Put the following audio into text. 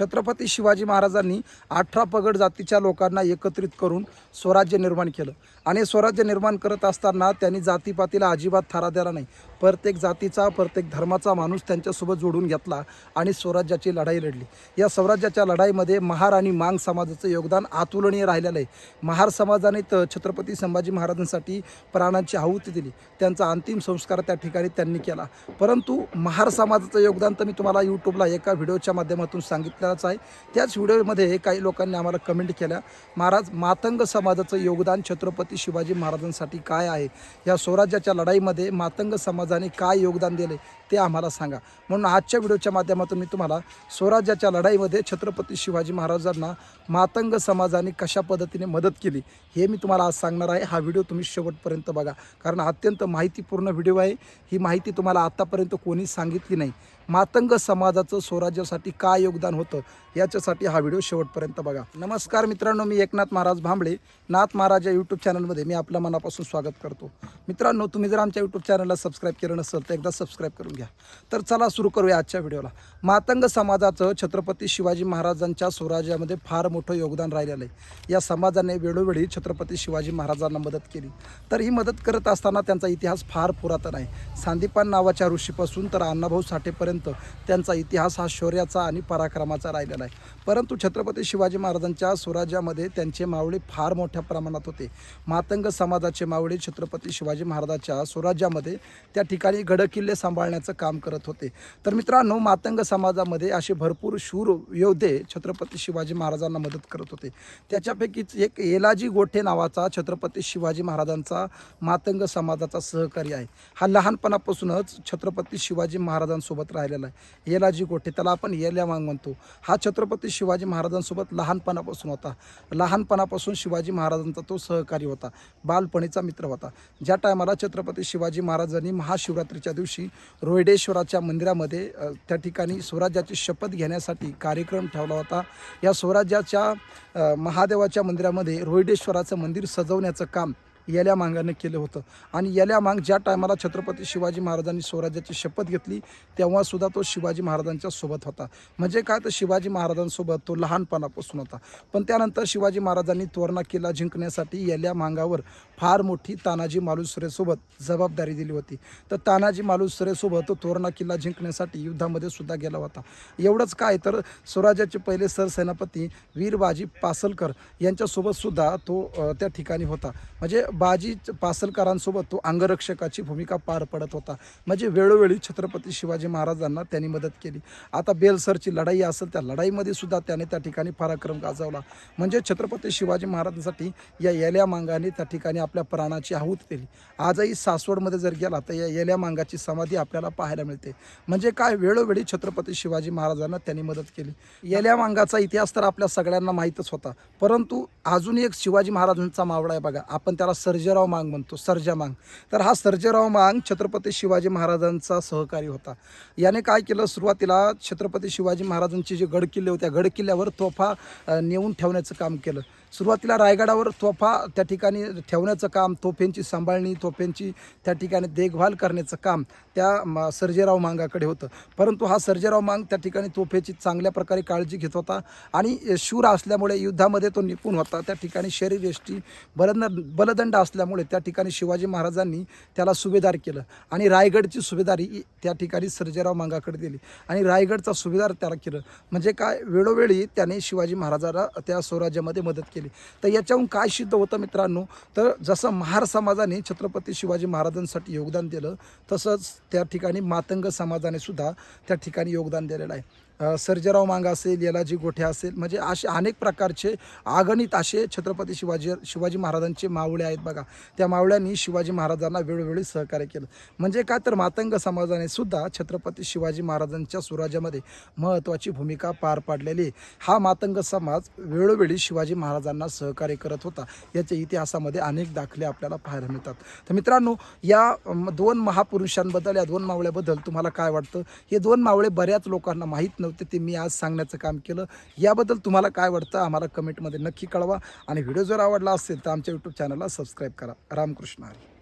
छत्रपती शिवाजी महाराजांनी अठरा पगड जातीच्या लोकांना एकत्रित करून स्वराज्य निर्माण केलं. आणि स्वराज्य निर्माण करत असताना त्यांनी जातीपातीला अजिबात थारा दिला नाही. प्रत्येक जातीचा प्रत्येक धर्माचा माणूस त्यांच्यासोबत जोडून घेतला आणि स्वराज्याची लढाई लढली. या स्वराज्याच्या लढाईमध्ये महार आणि मांग समाजाचं योगदान अतुलनीय राहिलेलं आहे. महार समाजाने तर छत्रपती संभाजी महाराजांसाठी प्राणांची आहुती दिली. त्यांचा अंतिम संस्कार त्या ठिकाणी त्यांनी केला. परंतु महार समाजाचं योगदान तर मी तुम्हाला यूट्यूबला एका व्हिडिओच्या माध्यमातून सांगितलं सांगितलंच आहे. त्याच व्हिडिओमध्ये काही लोकांनी आम्हाला कमेंट केल्या महाराज मातंग समाजाचं योगदान छत्रपती शिवाजी महाराजांसाठी काय आहे? या स्वराज्याच्या लढाईमध्ये मातंग समाजाने काय योगदान दिले ते आम्हाला सांगा. म्हणून आजच्या व्हिडिओच्या माध्यमातून मी तुम्हाला स्वराज्याच्या लढाईमध्ये छत्रपती शिवाजी महाराजांना मातंग समाजाने कशा पद्धतीने मदत केली हे मी तुम्हाला आज सांगणार आहे. हा व्हिडिओ तुम्ही शेवटपर्यंत बघा. कारण अत्यंत माहितीपूर्ण व्हिडिओ आहे. ही माहिती तुम्हाला आत्तापर्यंत कोणी सांगितली नाही. मातंग समाजाचं स्वराज्यासाठी काय योगदान होतं याच्यासाठी हा व्हिडिओ शेवटपर्यंत बघा. नमस्कार मित्रांनो मी एकनाथ महाराज भांबळे. नाथ महाराज या यूट्यूब चॅनलमध्ये मी आपल्या मनापासून स्वागत करतो. मित्रांनो तुम्ही जर आमच्या यूट्यूब चॅनलला सबस्क्राईब केलं नसेल तर एकदा सबस्क्राईब करून घ्या. तर चला सुरू करूया आजच्या व्हिडिओला. मातंग समाजाचं छत्रपती शिवाजी महाराजांच्या स्वराज्यामध्ये फार मोठं योगदान राहिलेलं आहे. या समाजाने वेळोवेळी छत्रपती शिवाजी महाराजांना मदत केली. तर ही मदत करत असताना त्यांचा इतिहास फार पुरातन आहे. सांदीपान नावाच्या ऋषीपासून तर अण्णाभाऊ साठेपर्यंत त्यांचा इतिहास हा शौर्याचा आणि पराक्रमाचा राहिलेला आहे. परंतु छत्रपती शिवाजी महाराजांच्या स्वराज्यामध्ये त्यांचे मावळे फार मोठ्या प्रमाणात होते. मातंग समाजाचे मावळे छत्रपती शिवाजी महाराजांच्या स्वराज्यामध्ये त्या ठिकाणी गडकिल्ले सांभाळण्याचं काम करत होते. तर मित्रांनो मातंग समाजामध्ये असे भरपूर शूर योद्धे छत्रपती शिवाजी महाराजांना मदत करत होते. त्याच्यापैकीच एक एलाजी गोठे नावाचा छत्रपती शिवाजी महाराजांचा मातंग समाजाचा सहकारी आहे. हा लहानपणापासूनच छत्रपती शिवाजी महाराजांसोबत राहिला राहिलेला आहे येलाजी गोठे त्याला आपण येल्या मांग म्हणतो. हा छत्रपती शिवाजी महाराजांसोबत लहानपणापासून होता. लहानपणापासून शिवाजी महाराजांचा तो सहकारी होता. बालपणीचा मित्र होता. ज्या टायमाला छत्रपती शिवाजी महाराजांनी महाशिवरात्रीच्या दिवशी रोहिडेश्वराच्या मंदिरामध्ये त्या ठिकाणी स्वराज्याची शपथ घेण्यासाठी कार्यक्रम ठेवला होता. या स्वराज्याच्या महादेवाच्या मंदिरामध्ये रोहिडेश्वराचं मंदिर सजवण्याचं काम यल्या मांगाने केलं होतं. आणि यल्या मांग ज्या टायमाला छत्रपती शिवाजी महाराजांनी स्वराज्याची शपथ घेतली तेव्हासुद्धा तो शिवाजी महाराजांच्या सोबत होता. म्हणजे काय तर शिवाजी महाराजांसोबत तो लहानपणापासून होता. पण त्यानंतर शिवाजी महाराजांनी तोरणा किल्ला जिंकण्यासाठी येल्या मांगावर फार मोठी तानाजी मालुसरेसोबत जबाबदारी दिली होती. तर तानाजी मालुसरेसोबत तो तोरणा किल्ला जिंकण्यासाठी युद्धामध्ये सुद्धा गेला होता. एवढंच काय तर स्वराज्याचे पहिले सरसेनापती वीरबाजी पासलकर यांच्यासोबत सुद्धा तो त्या ठिकाणी होता. म्हणजे बाजी पासलकरांसोबत तो अंगरक्षकाची भूमिका पार पडत होता. म्हणजे वेळोवेळी छत्रपती शिवाजी महाराजांना त्यांनी मदत केली. आता बेलसरची लढाई असेल त्या लढाईमध्ये सुद्धा त्याने त्या ठिकाणी पराक्रम गाजवला. म्हणजे छत्रपती शिवाजी महाराजांसाठी या येल्या मांगाने त्या ठिकाणी आपल्या प्राणाची आहुती दिली. आजही सासवडमध्ये जर गेला तर या येल्या मांगाची समाधी आपल्याला पाहायला मिळते. म्हणजे काय वेळोवेळी छत्रपती शिवाजी महाराजांना त्यांनी मदत केली. येल्या मांगाचा इतिहास तर आपल्या सगळ्यांना माहीतच होता. परंतु अजून एक शिवाजी महाराजांचा मावळा आहे बघा. आपण त्याला सर्जेराव मांग म्हणतो सर्जा मांग. तर हा सर्जेराव मांग छत्रपती शिवाजी महाराजांचा सहकारी होता. याने काय केलं सुरुवातीला छत्रपती शिवाजी महाराजांचे जे गडकिल्ले होते गडकिल्ल्यावर तोफा नेऊन ठेवण्याचं काम केलं. सुरुवातीला रायगडावर तोफा त्या ठिकाणी ठेवण्याचं काम तोफेंची सांभाळणी तोफेंची त्या ठिकाणी देखभाल करण्याचं काम त्या सर्जेराव मांगाकडे होतं. परंतु हा सर्जेराव मांग त्या ठिकाणी तोफेची चांगल्या प्रकारे काळजी घेत होता आणि शूर असल्यामुळे युद्धामध्ये तो निपुण होता. त्या ठिकाणी शरीरयष्टी बलदंड बलदंड असल्यामुळे त्या ठिकाणी शिवाजी महाराजांनी त्याला सुभेदार केलं आणि रायगडची सुभेदारी त्या ठिकाणी सर्जेराव मांगाकडे दिली आणि रायगडचा सुभेदार त्याला केलं. म्हणजे काय? वेळोवेळी त्याने शिवाजी महाराजाला त्या स्वराज्यामध्ये मदत केली. तर याच्याहून काय सिद्ध होतं मित्रांनो? तर जसं महार समाजाने छत्रपती शिवाजी महाराजांसाठी योगदान दिलं तसंच त्या ठिकाणी मातंग समाजाने सुद्धा त्या ठिकाणी योगदान दिलेलं आहे. सर्जेराव मांग असेल येलाजी गोठे असेल म्हणजे असे अनेक प्रकारचे आगणित असे छत्रपती शिवाजी शिवाजी महाराजांचे मावळे आहेत बघा. त्या मावळ्यांनी शिवाजी महाराजांना वेळोवेळी सहकार्य केलं. म्हणजे काय तर मातंग समाजाने सुद्धा छत्रपती शिवाजी महाराजांच्या स्वराज्यामध्ये महत्त्वाची भूमिका पार पाडलेली आहे. हा मातंग समाज वेळोवेळी शिवाजी महाराजांना सहकार्य करत होता. याच्या इतिहासामध्ये अनेक दाखले आपल्याला पाहायला मिळतात. तर मित्रांनो या दोन महापुरुषांबद्दल या दोन मावळ्याबद्दल तुम्हाला काय वाटतं? हे दोन मावळे बऱ्याच लोकांना माहीत नव्हते ते मी आज सांगण्याचं काम केलं. याबद्दल तुम्हाला काय वाटतं आम्हाला कमेंटमध्ये नक्की कळवा. आणि व्हिडिओ जर आवडला असेल तर आमच्या यूट्यूब चॅनलला सबस्क्राईब करा. रामकृष्ण हरी.